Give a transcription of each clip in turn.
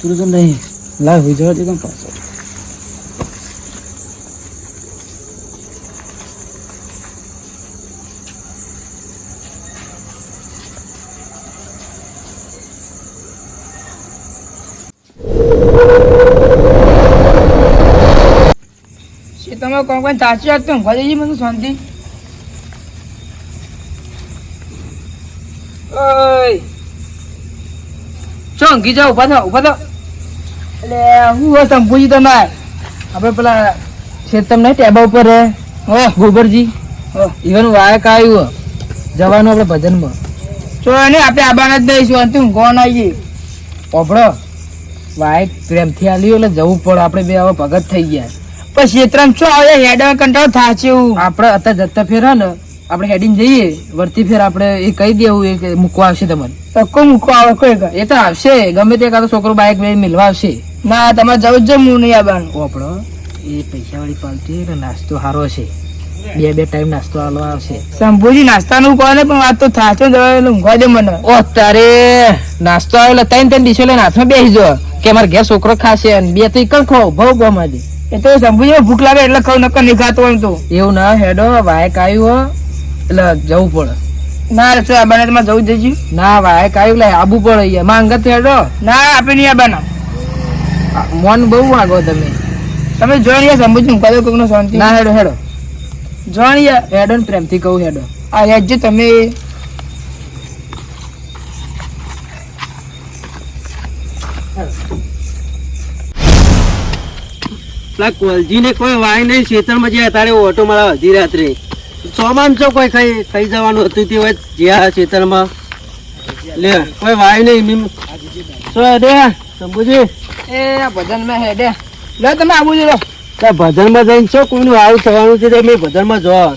तुझं जण नाही लाय होई जवळ ते पण पाच you તમે કોણ કોણ સાચી વાત તો ઊંઘવા જઈએ મને શાંતિ. ચો ઊંઘી જાઓ ઊભા થાઓ ઊભા થાઓ એટલે હું હોય શંભુજી તમારે? આપણે પેલા શેતમ નહીં ટેબા ઉપર રહે હો. ગોબરજી. ઇવન વાયક આવ્યું જવાનું આપણે ભજનમાં. ચો ને આપણે આબાના જ દઈશું અંતે ઊંઘવા આવીએ. ઓભળો. વાયક પ્રેમથી આલ્યું એટલે જવું પડે. આપણે બે હવે ભગત થઈ ગયા. પણ ક્ષેત્રમાં શું આવે? હેડ કંટાળો થાય છે એવું. આપણે અત્યારે જતા ફેર ને આપણે હેડીને જઈએ. વર્તી ફેર આપણે એ કહી દેવું એ મૂકવા આવશે તમારે પક્કો મૂકવા આવે કોઈ એ તો આવશે. ગમે તે કાતો છોકરો બાઈક બે મિલવા આવશે. ના તમારે જવું જ હું નહીં આવવાનું. આપણો એ પૈસા વાળી પાલટી ને નાસ્તો સારો છે બે બે ટાઈમ નાસ્તો આલવા આવશે. શંભુજી નાસ્તાનું કહો ને પણ વાત તો થાચો જવા ઊંઘવા દે મને. ઓ તારે નાસ્તો આવેલો ત્રણ ત્રણ ડીશો લઈને હાથમાં બેસી જો કે મારા ઘેર છોકરો ખાશે અને બે તો એકલ ખાવ ભાવ ગમા દે એ તો શંભુજી ભૂખ લાગે એટલે ખાવ નકર નિખાતો હોય તો. એવું ના હેડો વાયક આવ્યું હો. એટલે જવું પડે. ના રે આ બને તમારે જવું જઈશું ના વાયક આવ્યું લે આબુ પડે અહીંયા. માંગત હેડો. ના આપણે નહીં આબાના મોન બહુ વાગો તમે. તમે જોઈ યાર શંભુજી હું કહ્યું કોઈનો શાંતિ. ના હેડો હેડો. જોઈ યાર હેડો ને પ્રેમથી કહું હેડો. આ હેડજો તમે. પેલા કોલજીને કોઈ વાય નહીં ખેતરમાં જ્યાં તારે ઓટો મારા અધી રાત્રે. સોમાન છો કોઈ ખાઈ ખાઈ જવાનું હતું તે હોય જ્યાં ખેતરમાં લે કોઈ વાય નહીં મીમ. સો દે શંભુજી. એ આ હે હેડે લે તમે આવું જો ત્યાં ભજનમાં જઈને છો કોઈનું આવું થવાનું છે તે મેં ભજનમાં જો.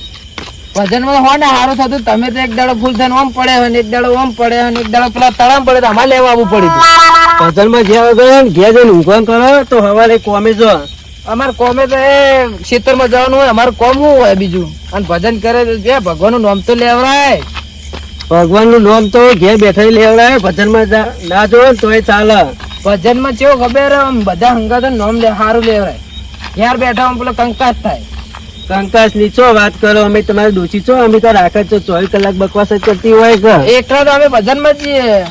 ભજનમાં હો ને સારું થતું તમે તો એક દાડો ફૂલ થઈને ઓમ પડે હોય ને એક દાડો ઓમ પડે હોય ને એક દાડો પેલા તળામ પડે તો અમારે લેવા આવવું પડ્યું ભજનમાં જ્યાં ગયો ઘેર જઈને ઊંઘવાનું કરો તો સવારે કોમે જો. અમારે કોમે તો એ ખેતરમાં જવાનું હોય અમારે કોમ શું હોય બીજું? અને ભજન કરે તો જે ભગવાનનું નામ તો લેવડાય. ભગવાનનું નામ તો ઘેર બેઠા લેવડાય ભજનમાં ના જો તો એ ચાલે. ભજનમાં કેવું ખબર આમ બધા હંગાત નામ લે સારું લેવડાય. યાર બેઠા આમ પેલો કંકાસ થાય. કંકાસની ચો વાત કરો અમે તમારે દોષી છો અમે તો રાખે છો ચોવીસ કલાક બકવાસ જ કરતી હોય કે એકલા તો અમે ભજનમાં છીએ.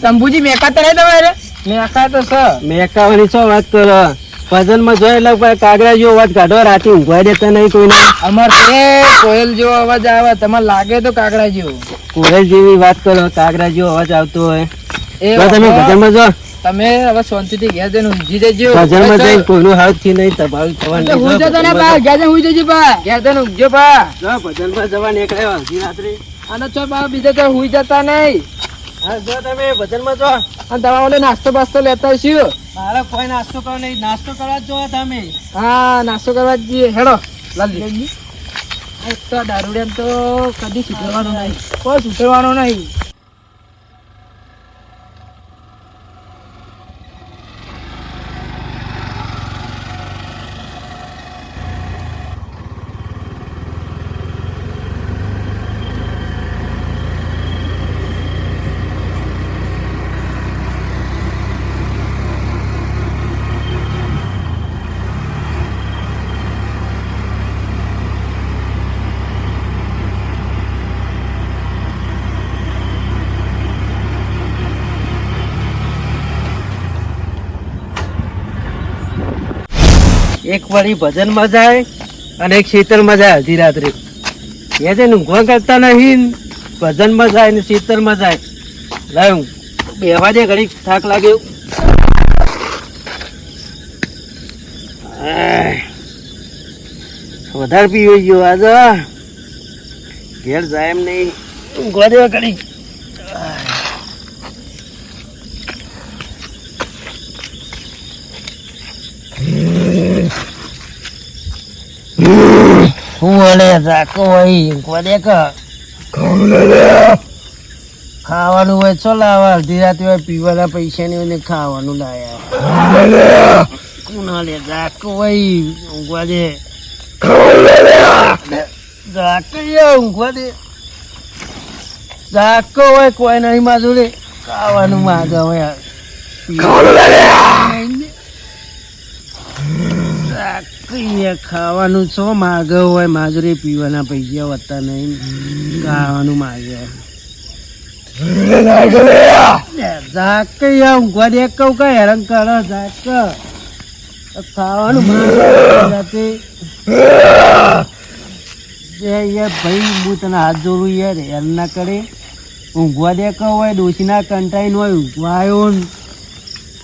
શંભુજી મેકાતા નહીં તમારે? મેકા તો સર મેકાવાની છો વાત કરો. ભજનમાં જોઈ એટલે કોઈ કાગડા જેવો અવાજ કાઢો રાતે ઊંઘવા દેતા નહીં કોઈને. અમાર તે કોયલ જેવો અવાજ આવે તમારે લાગે તો કાગડા જેવો. કોયલ જેવી વાત કરો કાગડા જેવો અવાજ આવતો હોય. એ તમે ભજનમાં જો. તમે હવે શાંતિથી ઘેર જઈને ઊંઘી જજો. ભજનમાં જઈને કોઈનું હાથથી નહીં તભાવી થવાનું હું જતો ને બા ઘેર જઈને ઊંઘી જજો બા. ઘેર જઈને ઊંઘજો બા. જો ભજનમાં જવા નીકળ્યો રાત્રે. અને છો બા બીજા તો હુઈ જતા નહીં. હા જો તમે ભજનમાં જો. અને તમારે ઓલે નાસ્તો બાસ્તો લેતા છીએ મારે કોઈ નાસ્તો કરો નહીં. નાસ્તો કરવા જ જો તમે. હા નાસ્તો કરવા જઈએ. હેડો. લાલજી તો દારૂડિયા તો કદી સુધરવાનું નહીં. કોઈ સુધરવાનું નહીં. એક વળી ભજનમાં જાય અને એક શીતળમાં જાય અડધી રાત્રે. એ ને ઊંઘવા કરતા નહીં, ભજનમાં જાય ને શીતળમાં જાય. લાવ બેવા દે ઘડી થાક લાગ્યો. વધારે પીવી ગયો આજે. ઘેર જાય એમ નહીં. ઊંઘવા દેવા ઘડી હું અલે રાખો હોય ઊંઘવા દે ખાવાનું હોય ચો લાવા અડધી રાતે હોય પીવાના પૈસા ની હોય ખાવાનું લાયા કોના લે રાખો ભાઈ ઊંઘવા દે. રાખો ઊંઘવા દે. ઝાકો હોય કોઈ નહીં માધુરી. ખાવાનું માગે હોય. ઝાકીએ ખાવાનું છો માગે હોય, માજુરી પીવાના પૈસા વધતા નહીં. ખાવાનું માગે. દે કહું કઈ હેરાન ઝાક. ભાઈ, હું હાથ જોડું યાર, હેરાન ના કરે. ઊંઘવા દે કહું હોય, ડોશીના કંટાઈને હોય, ઊંઘવા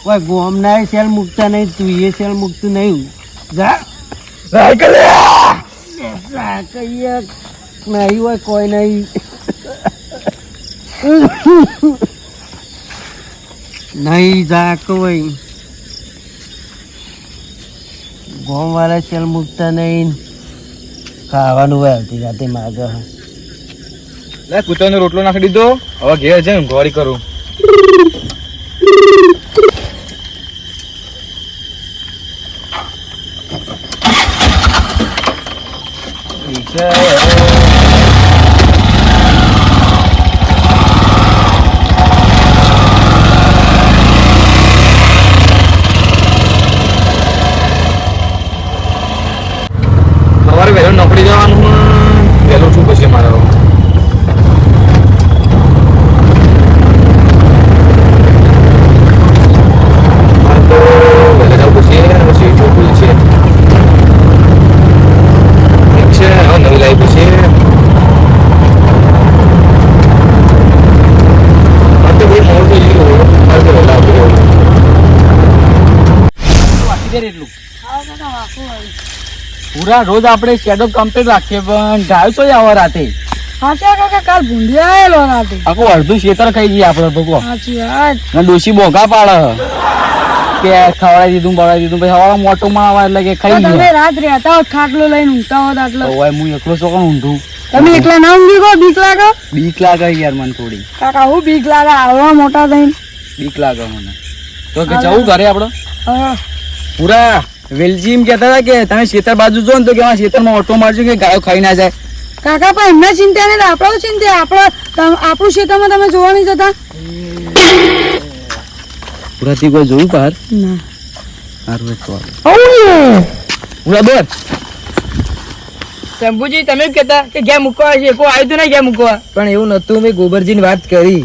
કોઈ ગોમ ના સેલ મૂકતા નહીં, તું એ સેલ મૂકતું નહીં. જા. જા કહીએ નહીં હોય કોઈ નહીં નહીં જા કોઈ ગોમ વાળા સેલ મૂકતા નહીં ખાવાનું હોય આવતી રાતે માગે લે, કૂતરાનો રોટલો નાખી દીધો. હવે ઘેર જઈને ગોળી કરું. Peace out. પૂરા રોજ આપણે શેડો કમ્પ્લીટ રાખીએ પણ ગાયો તો આવો રાતે. કાકા કાલ ભૂંડી આવેલો રાતે? આખું અડધું શેતર ખાઈ જઈએ આપણે કહો સાચી વાત. ને ડોશી બોગા પાડે. કે ખવડાવી દીધું બવડાવી દીધું પછી હવા મોટું માં આવે એટલે કે ખાઈ તમે રાત રહેતા હોત ખાટલો લઈને ઊંઘતા હોત આટલો. હવે હું એકલો છો કોણ ઊંધું તમે એકલા ના ઊંઘી બીક લાગે? બીક લાગે યાર મને થોડી. કાકા હું બીક લાગે આવવા મોટા થઈને. બીક લાગે મને. તો કે જવું ઘરે આપડે? હા. પૂરા વેલજી એમ કહેતા હતા કે તમે શેતર બાજુ જો ને તો કે આ શેતરમાં ઓટો મારજો કે ગાયો ખાઈ ના જાય. કાકા પણ એમને ચિંતા નહીં આપણો ચિંતા. આપણો આપણું શેતરમાં તમે જોવા નહીં જતા. પૂરાથી કોઈ જોયું બહાર? ના. તો પૂરા બોલ શંભુજી તમે કહેતા કે ઘેર મૂકવા છે કોઈ આવ્યું તો નહીં ઘેર મૂકવા. પણ એવું નતું મેં ગોબરજીની વાત કરી.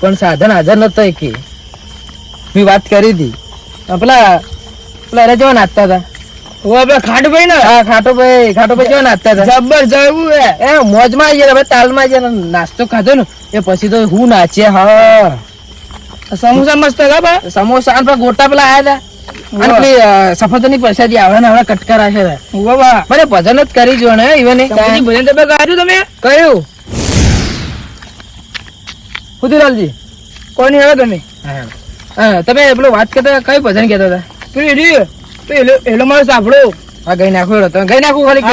પણ સાધન હાજર નતો કે મેં વાત કરી હતી પેલા પેલા જો જેવા નાચતા હતા. ઓ આપણે ખાટભાઈ ને? હા ખાટો ભાઈ ખાટો ભાઈ જેવા નાચતા હતા. જબ્બર જવું હે. એ મોજમાં આવી ગયા હવે તાલમાં આવી નાસ્તો ખાધો ને એ પછી તો હું નાચે હા. સમોસા મસ્ત હતા બા. સમોસા અને પેલા ગોટા પેલા આયા હતા. અને પેલી સફરજનની પ્રસાદી આવે ને હવે કટકા રાખે છે. મને ભજન જ કરી જો ને ઈવને. ભજન તમે ગાયું તમે? કયું ખુદીલાલજી કોની હવે તમે? હા. તમે પેલો વાત કરતા કયું ભજન કહેતા હતા? પેલી એડી પેલો એલો મારો સાંભળો. આ ગઈ નાખો તમે ગઈ નાખો ખાલી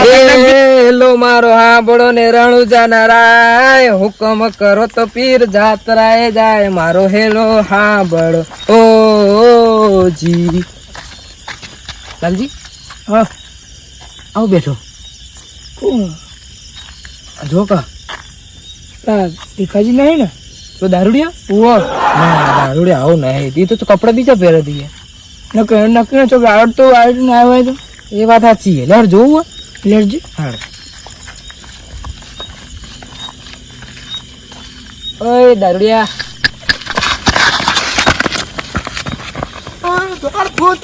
એલો મારો હાંભળો ને રણુ જાનારાય હુકમ કરો તો પીર જાત્રાએ જાય મારો હેલો હાંભળો ઓ ઓ જી. લાલજી? હા. આવો બેઠો. જો કા. આ ભીખાજી નહીં ને? તો દારૂડિયા? ના દારૂડિયા આવું નહીં. એ તો કપડા બીજા પહેરે દઈએ નક્કી નક્કી ચોક આવડતો આવડ ના આવે તો. એ વાત સાચી છે. લેર જોવું લેરજી હા ઓય, દારૂડિયા. ભૂત